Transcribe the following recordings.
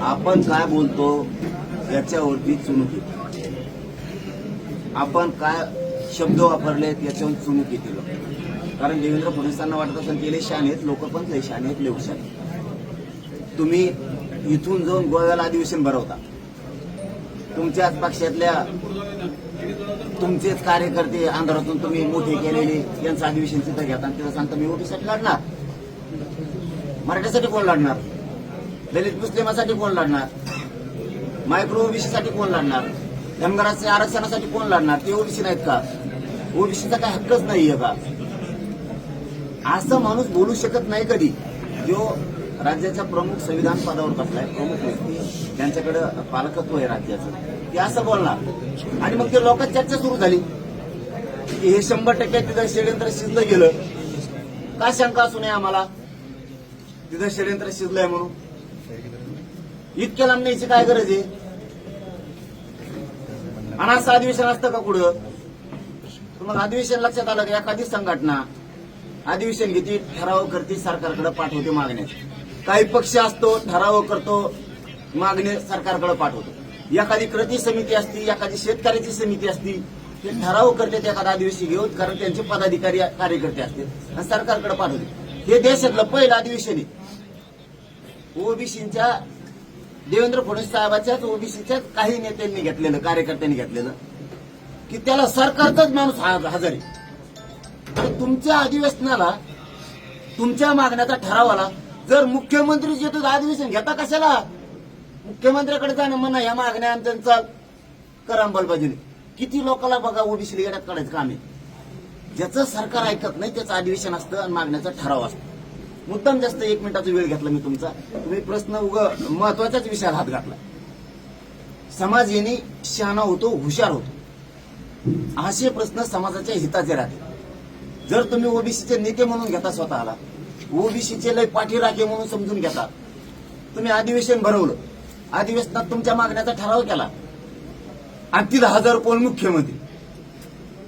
आपण काय बोलतो याच्यावरती चुणूक येते. आपण काय शब्द वापरले याच्यावर चुणूक येते लोक. कारण देवेंद्र फडणवीसांना वाटत असेल केले लय शहाणे आहेत लोक पण लय शहाणे आहेत लय तुम्ही इथून जाऊन गोव्याला अधिवेशन भरवता. तुमच्याच पक्षातल्या तुमचेच कार्यकर्ते आंध्रातून तुम्ही मोठे केलेले यांचं अधिवेशन तिथं घेता आणि तिथं सांगता मी ओबीसाठी लढणार. मराठीसाठी कोण लढणार? दलित मुस्लिमासाठी कोण लढणार? मायक्रो ओबीसीसाठी कोण लढणार? धनगराच्या आरक्षणासाठी कोण लढणार? ते ओबीसी नाहीत का? ओबीसीचा काय हक्कच नाहीये का? असं माणूस बोलू शकत नाही कधी. जो राज्याच्या प्रमुख संविधान पदावर बसलाय प्रमुख व्यक्ती त्यांच्याकडे पालकत्व आहे राज्याचं. ते असं बोलणार. आणि मग ते लोकांत चर्चा सुरू झाली. की हे शंभर टक्के तिथं षडयंत्र शिजलं गेलं. का शंका असू नये आम्हाला? तिथं षडयंत्र शिजलंय म्हणून. इतक्या लांब न्यायची काय गरज आहे? आणि असं अधिवेशन असतं का कुठं? तुम्हाला अधिवेशन लक्षात आलं का? एखादी संघटना अधिवेशन घेते ठराव करते सरकारकडे पाठवते मागण्या काही पक्ष असतो ठराव करतो मागणी सरकारकडे पाठवतो. एखादी कृती समिती असती एखादी शेतकऱ्याची समिती असती ते ठराव करते एखादा अधिवेशन घेऊन कारण त्यांचे पदाधिकारी कार्यकर्ते असतील आणि सरकारकडे पाठवते. हे देशातलं पहिलं अधिवेशन आहे. ओबीसीच्या देवेंद्र फडणवीस साहेबांच्याच ओबीसीच्याच काही नेत्यांनी घेतलेलं कार्यकर्त्यांनी घेतलेलं की त्याला सरकारचाच माणूस हा- हजर तर तुमच्या अधिवेशनाला तुमच्या मागण्याचा ठराव आला. जर मुख्यमंत्री येतो अधिवेशन घेता कशाला? मुख्यमंत्र्याकडे जाणं म्हणा या मागण्या त्यांचा कर अंमलबजावणी. किती लोकांना बघा ओबीसी येण्यात काढायचं काम आहे. ज्याचं सरकार ऐकत नाही त्याचं अधिवेशन असतं आणि मागण्याचा ठराव असतो. मुद्दाम जास्त एक मिनिटाचा वेळ घेतला मी तुमचा. तुम्ही प्रश्न उग महत्वाच्याच विषयात हात घातला. समाज येणे शहाणा होतो हुशार होतो. असे प्रश्न समाजाच्या हिताचे राहते. जर तुम्ही ओबीसीचे नेते म्हणून घेता स्वतःला ओबीसीचे लय पाठीराखे म्हणून समजून घेता. तुम्ही अधिवेशन भरवलं अधिवेशनात तुमच्या मागण्याचा ठराव केला. आणि तिथं हजार कोण मुख्यमंत्री.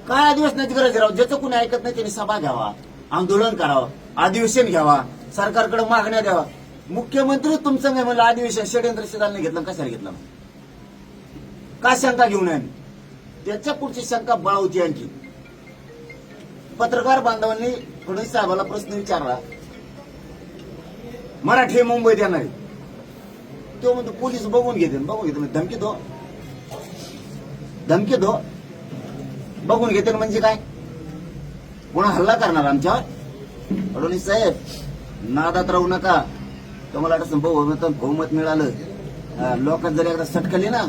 काय अधिवेशनाची गरज राहू ज्याचं कोणी ऐकत नाही त्यांनी सभा घ्यावा. आंदोलन करावं. अधिवेशन घ्यावा. सरकारकडे मागण्या द्यावा मुख्यमंत्री तुमचं नाही म्हणलं अधिवेशन षडयंत्र शिदालने घेतलं कशाला घेतलं का शंका घेऊन आहे त्याच्या पुढची शंका बळावती आणखी पत्रकार बांधवांनी फडणवीस साहेबाला प्रश्न विचारला. मराठी मुंबईत येणार. आहे तो म्हणतो पोलीस बघून घेते. बघून घेते. म्हणजे धमकी दो. धमकी दो. बघून घेते म्हणजे काय? कोणा हल्ला करणार आमच्यावर? फडणवीस साहेब नादात राहू नका. तुम्हाला आता बहुमत बहुमत मिळालं. लोक लोकात जर एकदा सटकली ना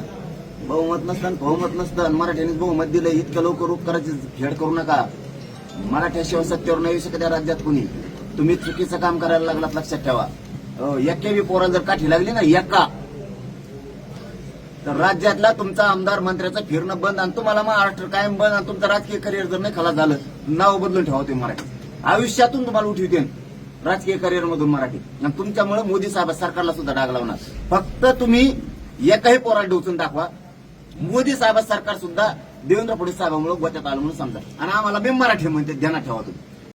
बहुमत नसतं बहुमत नसतं आणि बहुमत दिलं इतकं लवकर उपकाराची फेड करू नका. मराठ्याशिवाय सत्तेवर नाही येऊ शकत या राज्यात कुणी. तुम्ही चुकीचं काम करायला लागलात लक्षात ठेवा. हो, एकेवी एक्या पोराला जर काठी लागली ना एका. तर राज्यातला तुमचा आमदार मंत्र्याचं फिरणं बंद आणि तुम्हाला महाराष्ट्र कायम बंद आणि तुमचं राजकीय करिअर जर नाही खाला झालं नाव बदलून ठेवा तुम्ही मराठी. आयुष्यातून तुम्हाला उठवते राजकीय करिअर मधून मराठी. आणि तुमच्यामुळे मोदी साहेब सरकारला सुद्धा डाग लावणार. फक्त तुम्ही एकाही पोराला डोचून दाखवा मोदी साहेब सरकार सुद्धा देवेंद्र फडणवीस साहेबांमुळे गोत्यात आलं म्हणून समजा. आणि आम्हाला बी मराठी म्हणते ध्यानात ठेवा तुम्ही.